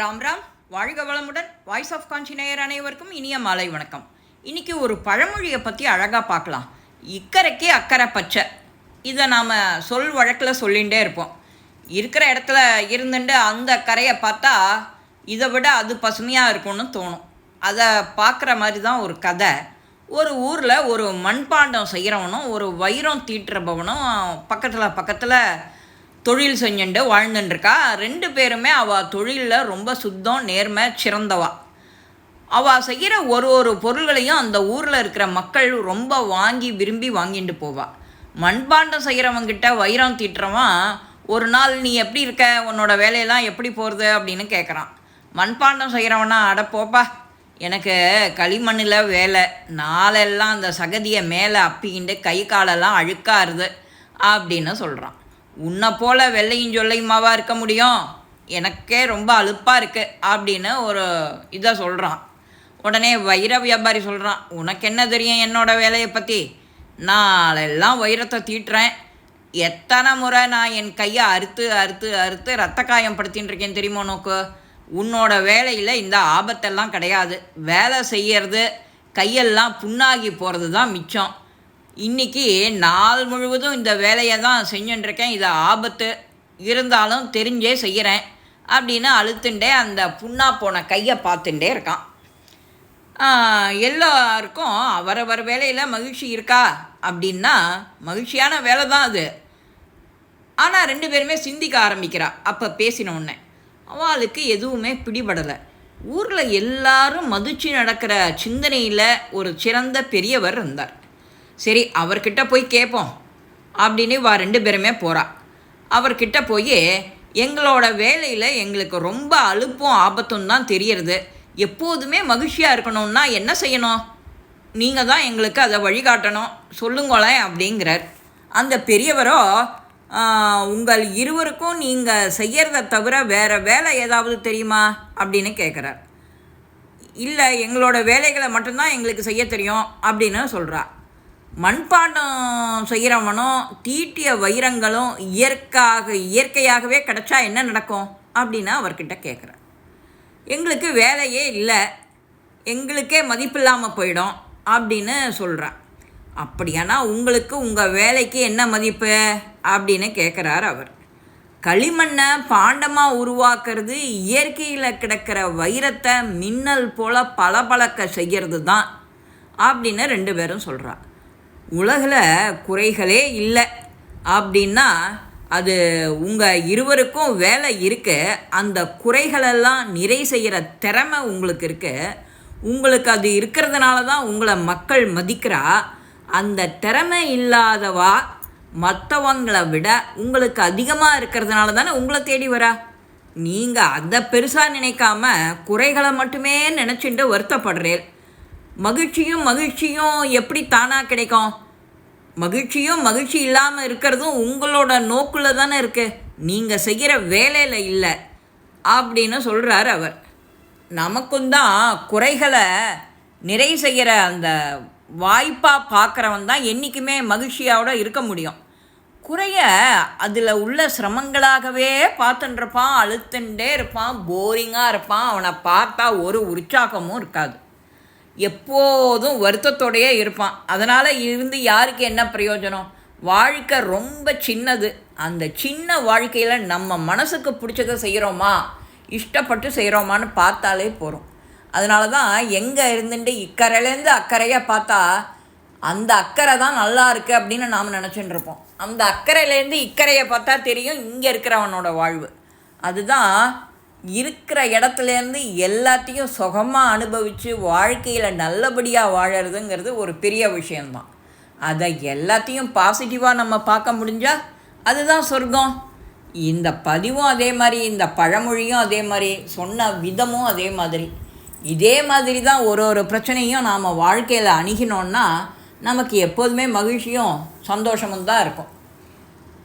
ராம் ராம். வாழ்க வளமுடன். Voice of காஞ்சி நேயர் அனைவருக்கும் இனிய மாலை வணக்கம். இன்னைக்கு ஒரு பழமொழியை பற்றி அழகாக பார்க்கலாம். இக்கரைக்கு அக்கறை பச்சை. இதை நாம் சொல் வழக்கில் சொல்லிகிட்டே இருப்போம். இருக்கிற இடத்துல இருந்துட்டு அந்த கரையை பார்த்தா இதை விட அது பசுமையாக இருக்கும்னு தோணும். அதை பார்க்குற மாதிரி தான் ஒரு கதை. ஒரு ஊரில் ஒரு மண்பாண்டம் செய்கிறவனும் ஒரு வைரம் தீட்டுறபவனும் பக்கத்தில் பக்கத்தில் தொழில் செஞ்சுட்டு வாழ்ந்துட்டுருக்கா ரெண்டு பேருமே அவள் தொழிலில் ரொம்ப சுத்தம் நேர்மை சிறந்தவா. அவள் செய்கிற ஒரு ஒரு பொருள்களையும் அந்த ஊரில் இருக்கிற மக்கள் ரொம்ப வாங்கி விரும்பி வாங்கிட்டு போவாள் மண்பாண்டம் செய்கிறவங்கிட்ட வைரம் தீட்டுறவன் ஒரு நாள் நீ எப்படி இருக்க? உன்னோட வேலையெல்லாம் எப்படி போகிறது அப்படின்னு கேட்குறான் மண்பாண்டம் செய்கிறவனா அட போப்பா எனக்கு களிமண்ணில் வேலை. நாளெல்லாம் அந்த சகதியை மேலே அப்பிக்கிண்டு கை காலெல்லாம் அழுக்காருது அப்படின்னு சொல்கிறான் உன்னை போல் வெள்ளையும் சொல்லையுமாவா இருக்க முடியும்? எனக்கே ரொம்ப அலுப்பாக இருக்குது அப்படின்னு ஒரு இதை சொல்கிறான் உடனே வைர வியாபாரி சொல்கிறான் உனக்கு என்ன தெரியும் என்னோட வேலையை பற்றி நாளெல்லாம் வைரத்தை தீட்டுறேன். எத்தனை முறை நான் என் கையை அறுத்து அறுத்து அறுத்து ரத்த காயம் படுத்தின்னு இருக்கேன் தெரியுமா உனக்கு? உன்னோட வேலையில் இந்த ஆபத்தெல்லாம் கிடையாது. வேலை செய்யறது கையெல்லாம் புண்ணாகி போகிறது தான் மிச்சம். இன்னைக்கு நாள் முழுவதும் இந்த வேலையை தான் செஞ்சுட்டுருக்கேன் இது ஆபத்து. இருந்தாலும் தெரிஞ்சே செய்கிறேன் அப்படின்னு அழுத்துண்டே அந்த புண்ணா போன கையை பார்த்துட்டே இருக்கான். எல்லோருக்கும் எல்லாருக்கும் அவரவர் வேலையில் மகிழ்ச்சி இருக்கா அப்படின்னா மகிழ்ச்சியான வேலை தான் அது. ஆனால் ரெண்டு பேருமே சிந்திக்க ஆரம்பிக்கிறா. அப்போ பேசின உடனே அவளுக்கு எதுவுமே பிடிபடலை. ஊரில் எல்லாரும் மதிச்சு நடக்கிற சிந்தனையில் ஒரு சிறந்த பெரியவர் இருந்தார். சரி அவர்கிட்ட போய் கேட்போம் அப்படின்னு வா ரெண்டு பேருமே போகிறா அவர்கிட்ட போய் எங்களோட வேலையில் எங்களுக்கு ரொம்ப அலுப்பும் ஆபத்தும் தான் தெரியறது. எப்போதுமே மகிழ்ச்சியாக இருக்கணும்னா என்ன செய்யணும்? நீங்கள் தான் எங்களுக்கு அதை வழிகாட்டணும். சொல்லுங்களேன் அப்படிங்கிறார். அந்த பெரியவரோ உங்கள் இருவருக்கும் நீங்கள் செய்யறத தவிர வேறு வேலை ஏதாவது தெரியுமா? அப்படின்னு கேட்குறார் இல்லை எங்களோட வேலைகளை மட்டும்தான் எங்களுக்கு செய்ய தெரியும் அப்படின்னு சொல்கிறா மண்பாண்டம் செய்கிறவனும் தீட்டிய வைரங்களும் இயற்காக இயற்கையாகவே கிடச்சா என்ன நடக்கும்? அப்படின்னு அவர்கிட்ட கேட்குறார் எங்களுக்கு வேலையே இல்லை. எங்களுக்கே மதிப்பில்லாமல் போயிடும் அப்படின்னு சொல்கிறா அப்படியானா உங்களுக்கு உங்கள் வேலைக்கு என்ன மதிப்பு? அப்படின்னு கேட்குறார் அவர். களிமண்ணை பாண்டமாக உருவாக்குறது இயற்கையில் கிடக்கிற வைரத்தை மின்னல் போல் பளபளக்க செய்கிறது தான் அப்படின்னு ரெண்டு பேரும் சொல்கிறான் உலகில் குறைகளே இல்லை. அப்படின்னா அது உங்கள் இருவருக்கும் வேலை இருக்கு. அந்த குறைகளெல்லாம் நிறை செய்கிற திறமை உங்களுக்கு இருக்கு. உங்களுக்கு அது இருக்கிறதுனால தான் உங்களை மக்கள் மதிக்கிறா. அந்த திறமை இல்லாதவா மற்றவங்களை விட உங்களுக்கு அதிகமாக இருக்கிறதுனால தானே உங்களை தேடி வரா. நீங்கள் அதை பெருசாக நினைக்காம குறைகளை மட்டுமே நினச்சிட்டு வருத்தப்படுறேன் மகிழ்ச்சியும் மகிழ்ச்சியும் எப்படி தானாக கிடைக்கும்? மகிழ்ச்சியும் மகிழ்ச்சி இல்லாமல் இருக்கிறதும் உங்களோட நோக்கில் தானே இருக்குது நீங்கள் செய்கிற வேலையில் இல்லை. அப்படின்னு சொல்கிறார் அவர். நமக்கும் தான் குறைகளை நிறை செய்கிற அந்த வாய்ப்பாக பார்க்குறவன் தான் என்றைக்குமே மகிழ்ச்சியோட இருக்க முடியும். குறைய அதில் உள்ள சிரமங்களாகவே பார்த்துட்டுருப்பான் அழுத்துண்டே இருப்பான் போரிங்காக இருப்பான். அவனை பார்த்தா ஒரு உற்சாகமும் இருக்காது. எப்போதும் வருத்தத்தோடையே இருப்பான். அதனால் இருந்து யாருக்கு என்ன பிரயோஜனம்? வாழ்க்கை ரொம்ப சின்னது. அந்த சின்ன வாழ்க்கையில் நம்ம மனசுக்கு பிடிச்சதை செய்கிறோமா இஷ்டப்பட்டு செய்கிறோமான்னு பார்த்தாலே போகிறோம் அதனால தான் எங்கே இருந்துட்டு இக்கரையிலேருந்து அக்கறையாக பார்த்தா அந்த அக்கறை தான் நல்லா இருக்குது அப்படின்னு நாம் நினச்சிட்டு இருப்போம். அந்த அக்கறையிலேருந்து இக்கரையை பார்த்தா தெரியும் இங்கே இருக்கிறவனோட வாழ்வு. அதுதான் இருக்கிற இடத்துலேருந்து எல்லாத்தையும் சுகமாக அனுபவித்து வாழ்க்கையில் நல்லபடியாக வாழறதுங்கிறது ஒரு பெரிய விஷயந்தான் அதை எல்லாத்தையும் பாசிட்டிவாக நம்ம பார்க்க முடிஞ்சால் அதுதான் சொர்க்கம். இந்த பதிவும் அதே மாதிரி இந்த பழமொழியும் அதே மாதிரி சொன்ன விதமும் அதே மாதிரி. இதே மாதிரி தான் ஒரு ஒரு பிரச்சனையும் நாம் வாழ்க்கையில் அணுகினோன்னா நமக்கு எப்போதுமே மகிழ்ச்சியும் சந்தோஷமும் தான் இருக்கும்.